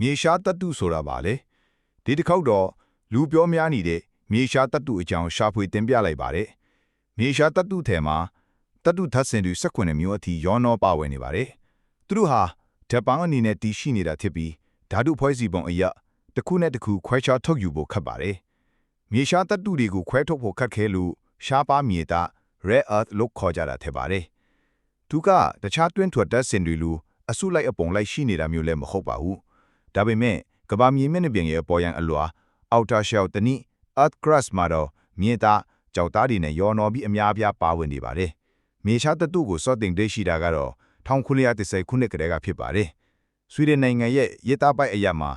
မြေရှားတပ်တုဆိုတာပါလေဒီတစ်ခေါက်တော့လူပြောများနေတဲ့မြေရှားတပ်တုအကြောင်းရှာဖွေတင်ပြလိုက်ပါတယ်မြေရှားတပ်တုထဲမှာတပ်တုသတ်စင်တွေ18မျိုးအထိရောနှောပါဝင်နေပါတယ်သူတို့ဟာဂျပန်အနေနဲ့တည်ရှိနေတာဖြစ်ပြီးဓာတုဖွဲ့စည်းပုံအရတစ်ခုနဲ့တစ်ခုခွဲခြားထုတ်ယူဖို့ခက်ပါတယ်မြေရှားတပ်တုတွေကိုခွဲထုတ်ဖို့ခက်ခဲလို့ရှားပါမြေသား rare earth လို့ခေါ်ကြတာထက်ပါတယ်သူကတခြားတွင်းထွက်တပ်စင်တွေလိုအစုလိုက်အပုံလိုက်ရှိနေတာမျိုးလည်းမဟုတ်ပါဘူး ဒါပေမဲ့ကဘာမြေမျက်နှာပြင်ရဲ့အပေါ်ယံအလွာ outer shell တနည်း earth crust မှာတော့မြေသားကြောက်သားတွေနဲ့ရောနှောပြီးအများအပြားပါဝင်နေပါတယ်မြေရှားတပ်တုကိုစော့တင်တွေ့ရှိတာကတော့1930ခုနှစ်ကတည်းကဖြစ်ပါတယ်ဆွီဒင်နိုင်ငံရဲ့ရေသားပိုက်အရာမှာ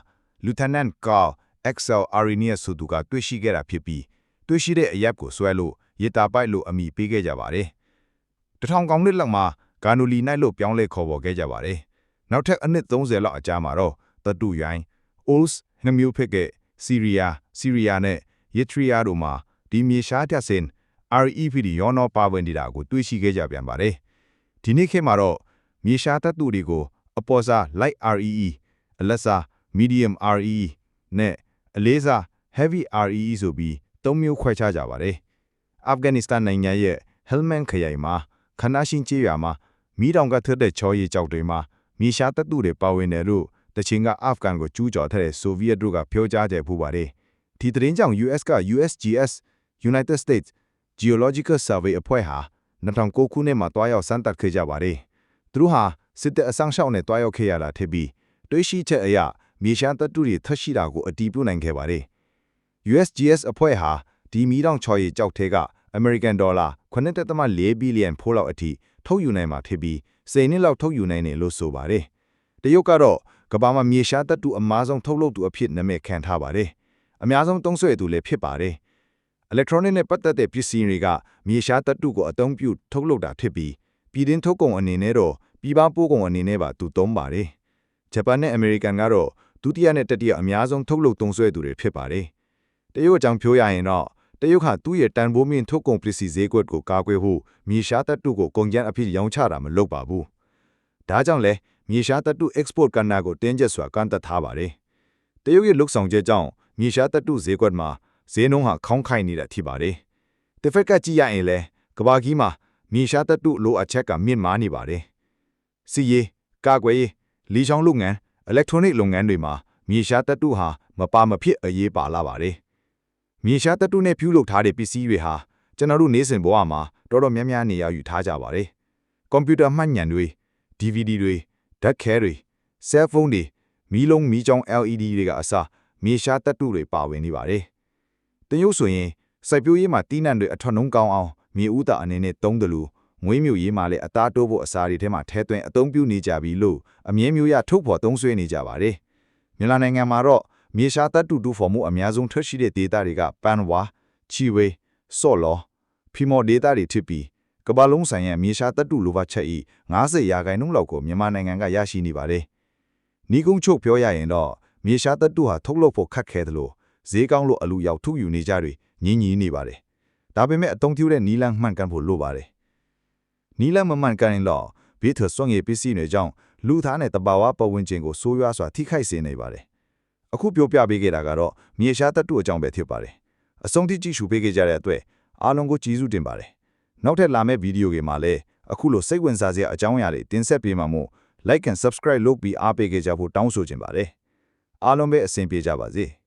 Lieutenant Carl Axel Arrhenius ဆိုသူကတွေ့ရှိခဲ့တာဖြစ်ပြီးတွေ့ရှိတဲ့အရက်ကိုဆွဲလို့ရေသားပိုက်လို့အမည်ပေးခဲ့ကြပါတယ်တထောင်ကောင်းနှစ်လောက်မှာဂါနိုလီနိုင်လို့ပြောင်းလဲခေါ်ပေါ်ခဲ့ကြပါတယ်နောက်ထပ်အနှစ်30လောက်အကြာမှာတော့ တတူရိုင်း Ols နှမျိုးဖြစ်တဲ့စီးရီးယားစီးရီးယားနဲ့ယစ်ထရီယာတို့မှာဒီမြေရှားတက်စင် REPD ရောနောပါဝင်နေတာကိုတွေ့ရှိခဲ့ကြပြန်ပါတယ်ဒီနေ့ခေတ်မှာတော့မြေရှားတပ်သူတွေကိုအပေါ်စား light REE အလက်စား medium REE နဲ့အလေးစား heavy REE ဆိုပြီးသုံးမျိုးခွဲခြားကြပါတယ်အာဖဂန်နစ္စတန်နိုင်ငံရဲ့ Helmand ခရိုင်မှာခနာရှင်ကျေးရွာမှာမီးတောင်ကထွက်တဲ့ချော်ရည်ကြောက်တွေမှာမြေရှားတပ်သူတွေပါဝင်တယ်လို့ တချင်ကအာဖဂန်ကိုကျူးကျော်တဲ့ဆိုဗီယက်တို့ကပြောကြားကြဖူးပါတယ်ဒီသတင်းကြောင့် US က USGS United States Geological Survey အဖွဲ့ဟာ2009ခုနှစ်မှာတွားရောက်စမ်းသပ်ခဲ့ကြပါတယ်သူတို့ဟာစစ်တပ်အဆောင်ရှောက်နဲ့တွားရောက်ခဲ့ရတာထက်ပြီးတွေးရှိချက်အရမြေရှားတပ်သူတွေထပ်ရှိတာကိုအတည်ပြုနိုင်ခဲ့ပါတယ် USGS အဖွဲ့ဟာဒီမီးတောင်ချော်ရည်ကြောက်ထဲက American Dollar 9.4ဘီလီယံဖိုးလောက်အထိထုတ်ယူနိုင်မှာဖြစ်ပြီးစိန်နှစ်လောက်ထုတ်ယူနိုင်တယ်လို့ဆိုပါတယ်။တရုတ်ကတော့ ကမ္ဘာမှာမြေရှားတပ်တူအမားဆုံးထုတ်လုပ်သူအဖြစ်နာမည်ခံထားပါတယ်။အများဆုံးသုံးစွဲသူလည်းဖြစ်ပါတယ်။ electronic နဲ့ပတ်သက်တဲ့ပစ္စည်းတွေကမြေရှားတပ်တူကိုအသုံးပြုထုတ်လုပ်တာဖြစ်ပြီးပြည်တွင်းထုတ်ကုန်အနေနဲ့တော့ပြည်ပပို့ကုန်အနေနဲ့ပါသူသုံးပါတယ်။ဂျပန်နဲ့အမေရိကန်ကတော့ဒုတိယနဲ့တတိယအများဆုံးထုတ်လုပ်သုံးစွဲသူတွေဖြစ်ပါတယ်။တရုတ်အကြောင်းပြောရရင်တော့တရုတ်ဟာသူ့ရဲ့တန်ဖိုးမြင့်ထုတ်ကုန်ပစ္စည်းဈေးကွက်ကိုကာကွယ်ဖို့မြေရှားတပ်တုကိုကုန်ကျန်းအဖြစ်ရောင်းချတာမလုပ်ပါဘူး။ဒါကြောင့်လဲ မြေရှားတပ်တု export ကဏ္ဍကိုတင်းကျပ်စွာကန့်သတ်ထားပါတယ်။တရုတ်ရဲ့လှုပ်ဆောင်ချက်ကြောင့်မြေရှားတပ်တုဈေးကွက်မှာဈေးနှုန်းဟာခေါင်းခိုင်နေတာဖြစ်ပါတယ်။တစ်ဖက်ကကြည့်ရရင်လဲကဘာကြီးမှာမြေရှားတပ်တုလိုအပ်ချက်ကမြင့်မားနေပါတယ်။စီရေးကာကွယ်ရေးလီချောင်းလုပ်ငန်း electronic လုပ်ငန်းတွေမှာမြေရှားတပ်တုဟာမပါမဖြစ်အရေးပါလာပါတယ်။မြေရှားတပ်တုနဲ့ပြုလုပ်ထားတဲ့ပစ္စည်းတွေဟာကျွန်တော်တို့နေ့စဉ်ဘဝမှာတော်တော်များများနေရာယူထားကြပါတယ်။ကွန်ပျူတာမှတ်ဉာဏ်တွေ DVD တွေ ဓာတ်ခဲတွေ cell phone တွေမီးလုံးမီးကြောင်း LED တွေကအစမြေရှားတပ်တုတွေပါဝင်နေပါတယ်။တရုတ်ဆိုရင်စိုက်ပျိုးရေးမှာတီးနှံတွေအထွတ်နှုံးကောင်းအောင်မြေဥတာအနေနဲ့သုံးတယ်လို့ငွေမျိုးရေးမှာလည်းအသားတိုးဖို့အစာတွေထဲမှာထဲသွင်းအသုံးပြုနေကြပြီလို့အမြဲမျိုးရထုတ်ဖော်သုံးစွဲနေကြပါတယ်။မြန်မာနိုင်ငံမှာတော့မြေရှားတပ်တုတူဖော်မှုအများဆုံးထွက်ရှိတဲ့ဒေသတွေကပန်ဝါချီဝေစော့လောဖီမော်ဒေသတွေဖြစ်ပြီး ကမ္ဘာလုံးဆိုင်ရာမြေရှားတပ်တုလိုပါချက်ဤ90ရာခိုင်နှုန်းလောက်ကိုမြန်မာနိုင်ငံကရရှိနေပါတယ်။နီးကုန်းချုပ်ပြောရရင်တော့မြေရှားတပ်တုဟာထုတ်လုပ်ဖို့ခက်ခဲတယ်လို့ဈေးကောင်းလို့အလူရောက်ထုတ်ယူနေကြတွေညင်းညင်းနေပါတယ်။ဒါပေမဲ့အတုံးပြတဲ့နီလန်းမှန်ကန်ဖို့လိုပါတယ်။နီလန်းမမှန်ကန်ရင်တော့ဘေးထဆွန့်ရည်ပစ္စည်းတွေကြောင့်လူသားနဲ့တဘာဝပတ်ဝန်းကျင်ကိုဆိုးရွားစွာထိခိုက်စေနေပါတယ်။အခုပြောပြပေးခဲ့တာကတော့မြေရှားတပ်တုအကြောင်းပဲဖြစ်ပါတယ်။အဆုံးထိကြည့်ရှုပေးခဲ့ကြတဲ့အတွက်အားလုံးကိုကျေးဇူးတင်ပါတယ်။ နောက်ထပ်လာမယ့်ဗီဒီယိုတွေမှာလည်းအခုလိုစိတ်ဝင်စားစရာအကြောင်းအရာတွေတင်ဆက်ပေးမှာမို့ like and subscribe လုပ်ပြီးအားပေးခဲ့ကြဖို့တောင်းဆိုချင်ပါတယ်။အားလုံးပဲအဆင်ပြေကြပါစေ။